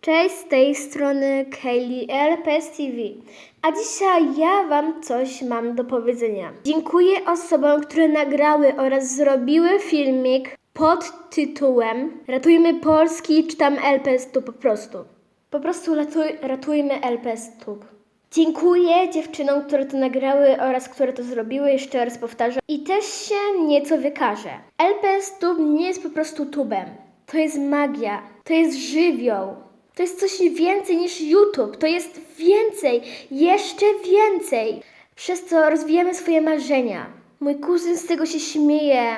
Cześć, z tej strony Kaylee LPS TV. A dzisiaj ja Wam coś mam do powiedzenia. Dziękuję osobom, które nagrały oraz zrobiły filmik pod tytułem Ratujmy Polski, czy tam LPS tu po prostu. Po prostu ratuj, ratujmy LPS Tube. Dziękuję dziewczynom, które to nagrały oraz które to zrobiły, jeszcze raz powtarzam. I też się nieco wykażę. LPS Tube nie jest po prostu tubem. To jest magia, to jest żywioł. To jest coś więcej niż YouTube. To jest więcej, jeszcze więcej. Przez co rozwijamy swoje marzenia. Mój kuzyn z tego się śmieje,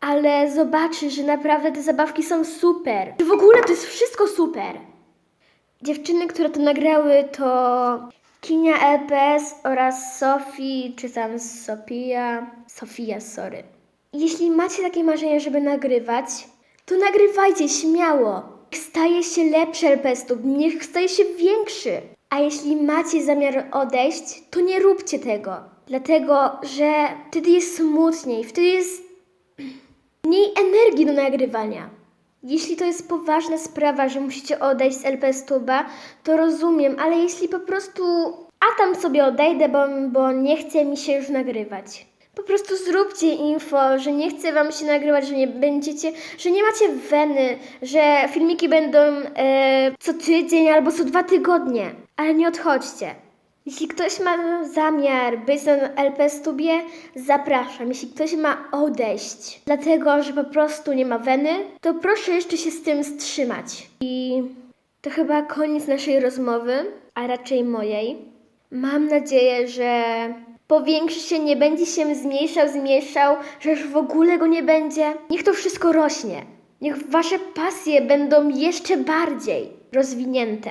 ale zobaczy, że naprawdę te zabawki są super. Że w ogóle to jest wszystko super. Dziewczyny, które to nagrały, to Kinia LPS oraz Sofii, czy tam Sofia, Sofia, sorry. Jeśli macie takie marzenia, żeby nagrywać, to nagrywajcie śmiało. Staje się lepszy LPS tube, niech staje się większy. A jeśli macie zamiar odejść, to nie róbcie tego. Dlatego, że wtedy jest smutniej, wtedy jest mniej energii do nagrywania. Jeśli to jest poważna sprawa, że musicie odejść z LPS Tuba, to rozumiem, ale jeśli po prostu a tam sobie odejdę, bo, bo nie chce mi się już nagrywać. Po prostu zróbcie info, że nie chce wam się nagrywać, że nie będziecie, że nie macie weny, że filmiki będą e, co tydzień albo co dwa tygodnie, ale nie odchodźcie. Jeśli ktoś ma zamiar być na LPS Tubie, zapraszam. Jeśli ktoś ma odejść, dlatego że po prostu nie ma weny, to proszę jeszcze się z tym wstrzymać. I to chyba koniec naszej rozmowy, a raczej mojej. Mam nadzieję, że powiększy się, nie będzie się zmniejszał, zmniejszał, że już w ogóle go nie będzie. Niech to wszystko rośnie. Niech wasze pasje będą jeszcze bardziej rozwinięte.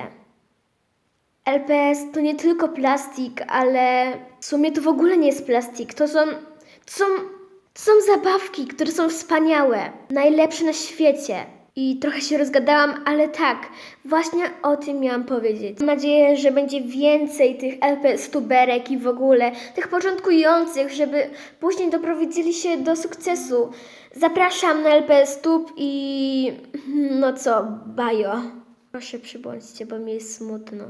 LPS to nie tylko plastik, ale w sumie to w ogóle nie jest plastik. To są, to są, to są zabawki, które są wspaniałe, najlepsze na świecie. I trochę się rozgadałam, ale tak, właśnie o tym miałam powiedzieć. Mam nadzieję, że będzie więcej tych LPS tuberek i w ogóle tych początkujących, żeby później doprowadzili się do sukcesu. Zapraszam na LPS Tub i no co, bajo. Proszę przybądźcie, bo mi jest smutno.